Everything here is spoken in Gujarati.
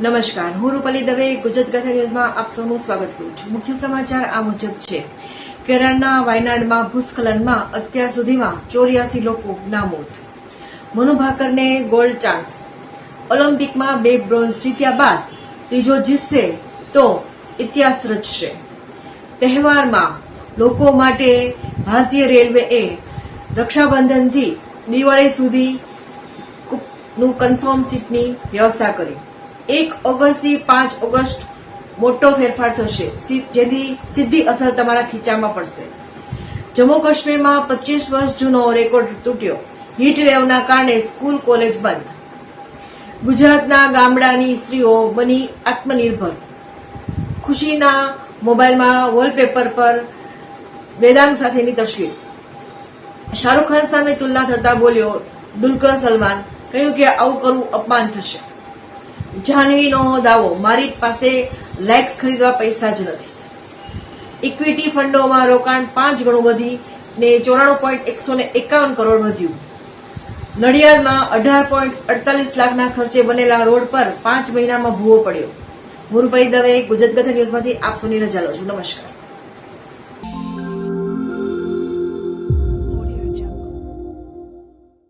નમસ્કાર. હું રૂપાલી દવે, ગુજરાત કથા ન્યૂઝમાં આપ સૌનું સ્વાગત કરું છું. મુખ્ય સમાચાર આ મુજબ છે. કેરળના વાયનાડમાં ભૂસ્ખલનમાં અત્યાર સુધીમાં ચોર્યાસી લોકોના મોત મનુ ભાકરને ગોલ્ડ ચાન્સ ઓલિમ્પિકમાં બે બ્રોન્ઝ જીત્યા બાદ ત્રીજો જીતશે તો ઇતિહાસ રચશે. તહેવારમાં લોકો માટે ભારતીય રેલવેએ રક્ષાબંધનથી દિવાળી સુધી નું કન્ફર્મ સીટની વ્યવસ્થા કરી. એક ઓગસ્ટથી પાંચ ઓગસ્ટ મોટો ફેરફાર થશે. જેની સીધી અસર તમારા ખીચામાં પડશે. જમ્મુ કાશ્મીરમાં પચીસ વર્ષ જૂનો રેકોર્ડ તૂટ્યો. હીટ વેવના કારણે સ્કૂલ કોલેજ બંધ. ગુજરાતના ગામડાની સ્ત્રીઓ બની આત્મનિર્ભર. ખુશીના મોબાઈલમાં વોલપેપર પર વેદાંગ સાથેની તસવીર. શાહરૂખ ખાન સામે તુલના થતા બોલ્યો દુલકર સલમાન, કહ્યું કે આવું કરવું અપમાન થશે. જાહ્નવીનો દાવો. મારી પાસે લાઇક્સ ખરીદવા પૈસા જ નથી. ઇક્વિટી ફંડોમાં રોકાણ પાંચ ગણું વધી ને ચોરાણું પોઈન્ટ એકસો ને એકાવન કરોડ વધ્યું. નડિયાદમાં અઢાર પોઈન્ટ અડતાલીસ લાખના ખર્ચે બનેલા રોડ પર પાંચ મહિનામાં ભૂવો પડ્યો. મુરુપરી દવે, ગુજરાત કથા ન્યૂઝમાંથી આપ સૌની રજા લઉં છું. નમસ્કાર.